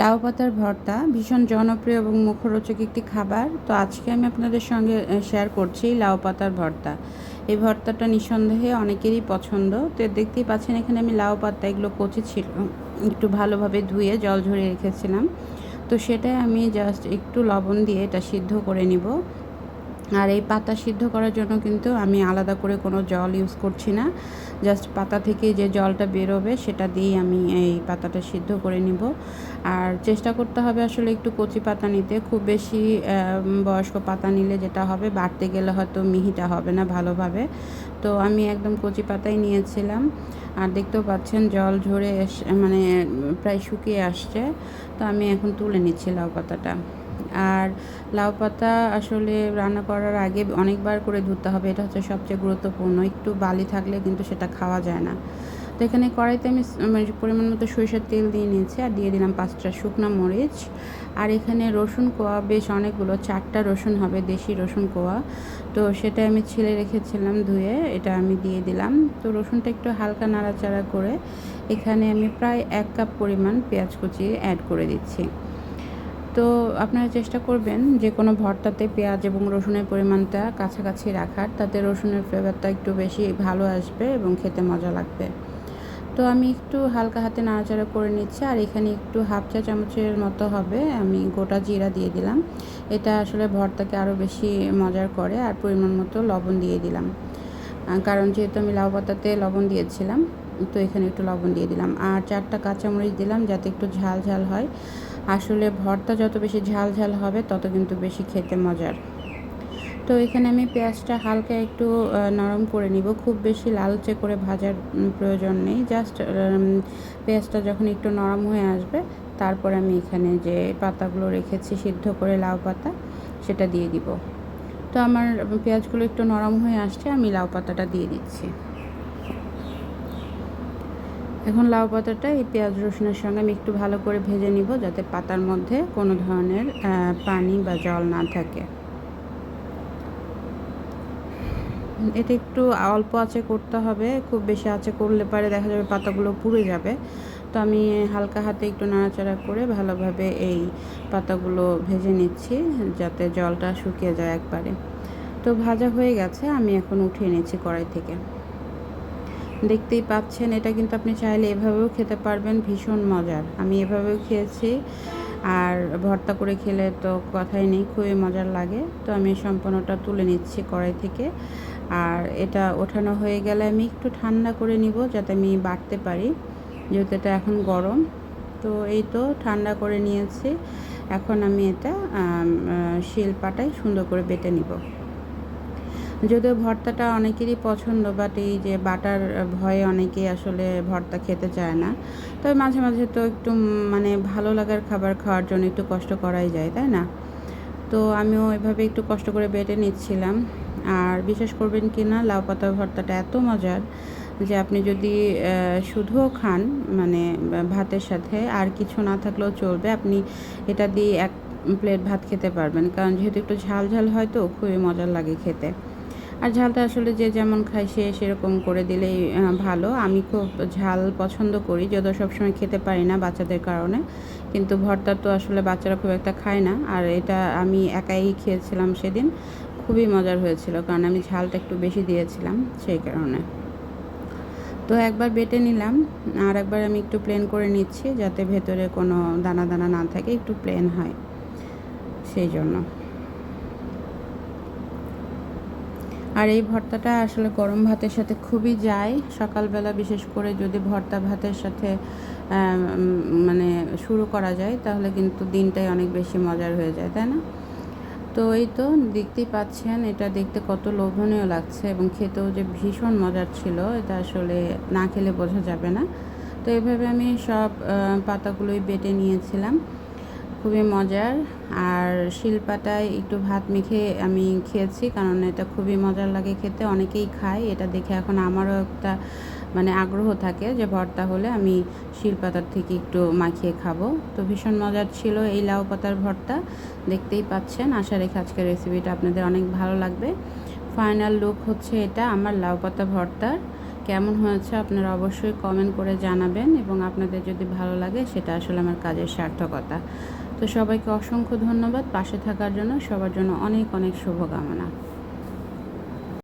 লাউ পাতার ভর্তা, ভীষণ জনপ্রিয় এবং মুখরোচক একটি খাবার। তো আজকে আমি আপনাদের সঙ্গে শেয়ার করছি লাউ পাতার ভর্তা। এই ভর্তাটা নিঃসন্দেহে অনেকেরই পছন্দ। তো দেখতেই পাচ্ছেন, এখানে আমি লাউ পাতা, এগুলো কচি ছিল একটু ভালোভাবে ধুয়ে জল ঝরিয়ে রেখেছিলাম। তো সেটাই আমি জাস্ট একটু লবণ দিয়ে এটা সিদ্ধ করে নিব। আর এই পাতা সিদ্ধ করার জন্য কিন্তু আমি আলাদা করে কোনো জল ইউজ করছি না। জাস্ট পাতা থেকে যে জলটা বেরোবে, সেটা দিয়েই আমি এই পাতাটা সিদ্ধ করে নিব। আর চেষ্টা করতে হবে আসলে একটু কচি পাতা নিতে। খুব বেশি বয়স্ক পাতা নিলে যেটা হবে, বাড়তে গেলে হয়তো মিহিটা হবে না ভালোভাবে। তো আমি একদম কচি পাতাই নিয়েছিলাম। আর দেখতেও পাচ্ছেন জল ঝরে মানে প্রায় শুকিয়ে আসছে। তো আমি এখন তুলে নিচ্ছি লাউ পাতাটা। আর লাউ পাতা আসলে রান্না করার আগে অনেকবার করে ধুতে হবে, এটা হচ্ছে সবচেয়ে গুরুত্বপূর্ণ। একটু বালি থাকলে কিন্তু সেটা খাওয়া যায় না। তো এখানে কড়াইতে আমি মানে পরিমাণ মতো সরিষার তেল দিয়ে নিয়েছি আর দিয়ে দিলাম পাঁচটা শুকনো মরিচ। আর এখানে রসুন কোয়া বেশ অনেকগুলো, চারটা রসুন হবে, দেশি রসুন কোয়া। তো সেটা আমি ছেলে রেখেছিলাম ধুয়ে, এটা আমি দিয়ে দিলাম। তো রসুনটা একটু হালকা নাড়াচাড়া করে এখানে আমি প্রায় এক কাপ পরিমাণ পেঁয়াজ কুচি অ্যাড করে দিচ্ছি। তো আপনারা চেষ্টা করবেন যে কোনো ভর্তাতে পেঁয়াজ এবং রসুনের পরিমাণটা কাছাকাছি রাখার। তাতে রসুনের ফ্লেভারটা একটু বেশি ভালো আসবে এবং খেতে মজা লাগবে। তো আমি একটু হালকা হাতে নাড়াচাড়া করে নিচ্ছি আর এখানে একটু হাফ চা চামচের মতো হবে। আমি গোটা জিরা দিয়ে দিলাম। এটা আসলে ভর্তাকে আরও বেশি মজার করে আর পরিমাণ মতো লবণ দিয়ে দিলাম। কারণ যেহেতু আমি লাউ পাতাতে লবণ দিয়েছিলাম তো এখানে একটু লবণ দিয়ে দিলাম। আর চারটা কাঁচামরিচ দিলাম যাতে একটু ঝাল ঝাল হয়। আসলে ভর্তা যত বেশি ঝাল ঝাল হবে, তত কিন্তু বেশি খেতে মজার। তো এখানে আমি পেঁয়াজটা হালকা একটু নরম করে নিব। খুব বেশি লালচে করে ভাজার প্রয়োজন নেই। জাস্ট পেঁয়াজটা যখন একটু নরম হয়ে আসবে, তারপর আমি এখানে যে পাতাগুলো রেখেছি সিদ্ধ করে লাউ পাতা, সেটা দিয়ে দিব। তো আমার পেঁয়াজগুলো একটু নরম হয়ে আসছে, আমি লাউ পাতাটা দিয়ে দিচ্ছি। এখন লাউ পাতাটা এই পেঁয়াজ রসুনের সঙ্গে আমি একটু ভালো করে ভেজে নিব যাতে পাতার মধ্যে কোনো ধরনের পানি বা জল না থাকে। এটা একটু অল্প আঁচে করতে হবে, খুব বেশি আঁচে করলে পারে দেখা যাবে পাতাগুলো পুড়ে যাবে। তো আমি হালকা হাতে একটু নাড়াচাড়া করে ভালোভাবে এই পাতাগুলো ভেজে নিচ্ছি যাতে জলটা শুকিয়ে যায় একবারে। তো ভাজা হয়ে গেছে, আমি এখন উঠিয়ে নিচ্ছি কড়াই থেকে। দেখতেই পাচ্ছেন, এটা কিন্তু আপনি চাইলে এভাবেও খেতে পারবেন, ভীষণ মজার। আমি এভাবেও খেয়েছি, আর ভর্তা করে খেলে তো কথাই নেই, খুবই মজার লাগে। তো আমি সম্পূর্ণটা তুলে নিচ্ছি কড়াই থেকে। আর এটা ওঠানো হয়ে গেলে আমি একটু ঠান্ডা করে নিব যাতে আমি বাটতে পারি, যেহেতু এটা এখন গরম। তো এই তো ঠান্ডা করে নিয়েছি। এখন আমি এটা শিল পাটায় সুন্দর করে বেটে নিব। যদিও ভর্তাটা অনেকেরই পছন্দ বাট এই যে বাটার ভয়ে অনেকেই আসলে ভর্তা খেতে চায় না। তবে মাঝে মাঝে তো একটু মানে ভালো লাগার খাবার খাওয়ার জন্য একটু কষ্ট করাই যায়, তাই না? তো আমিও এভাবে একটু কষ্ট করে বেটে নিচ্ছিলাম। আর বিশেষ করবেন কি না, লাউ পাতা ভর্তাটা এত মজার যে আপনি যদি শুধুও খান মানে ভাতের সাথে আর কিছু না থাকলেও চলবে, আপনি এটা দিয়ে এক প্লেট ভাত খেতে পারবেন। কারণ যেহেতু একটু ঝাল ঝাল হয় তো, খুবই মজার লাগে খেতে। আর ঝালটা আসলে যে যেমন খায় সে সেরকম করে দিলেই ভালো। আমি খুব ঝাল পছন্দ করি, যদিও সবসময় খেতে পারি না বাচ্চাদের কারণে। কিন্তু ভর্তা তো আসলে বাচ্চারা খুব একটা খায় না। আর এটা আমি একাই খেয়েছিলাম সেদিন। খুবই মজার হয়েছিল, কারণ আমি ঝালটা একটু বেশি দিয়েছিলাম সেই কারণে। তো একবার বেটে নিলাম, আর একবার আমি একটু প্লেন করে নিচ্ছি, যাতে ভেতরে কোনো দানা দানা না থাকে, একটু প্লেন হয়। সেই জন্য। আর এই ভর্তাটা আসলে গরম ভাতের সাথে খুবই যায়। সকালবেলা বিশেষ করে যদি ভর্তা ভাতের সাথে মানে শুরু করা যায়, তাহলে কিন্তু দিনটাই অনেক বেশি মজার হয়ে যায়, তাই না? তো এই তো দেখতেই পাচ্ছেন, এটা দেখতে কত লোভনীয় লাগছে এবং খেতেও যে ভীষণ মজার ছিল, এটা আসলে না খেলে বোঝা যাবে না। তো এভাবে আমি সব পাতাগুলোই বেটে নিয়েছিলাম। খুবই মজার। আর শিলপাটায় একটু ভাত মেখে আমি খেয়েছি, কারণ এটা খুবই মজার লাগে খেতে। অনেকেই খায়, এটা দেখে এখন আমারও একটা মানে আগ্রহ থাকে যে ভর্তা হলে আমি শিলপাতার থেকে একটু মাখিয়ে খাব। তো ভীষণ মজার ছিল এই লাউ পাতার ভর্তা, দেখতেই পাচ্ছেন। আশা রেখে আজকের রেসিপিটা আপনাদের অনেক ভালো লাগবে। ফাইনাল লুক হচ্ছে এটা, আমার লাউ পাতা ভর্তার কেমন হয়েছে আপনারা অবশ্যই কমেন্ট করে জানাবেন, এবং আপনাদের যদি ভালো লাগে সেটা আসলে আমার কাজের সার্থকতা। তো সবাইকে অসংখ্য ধন্যবাদ। পাশে থাকার জন্য সবার জন্য অনেক অনেক শুভকামনা।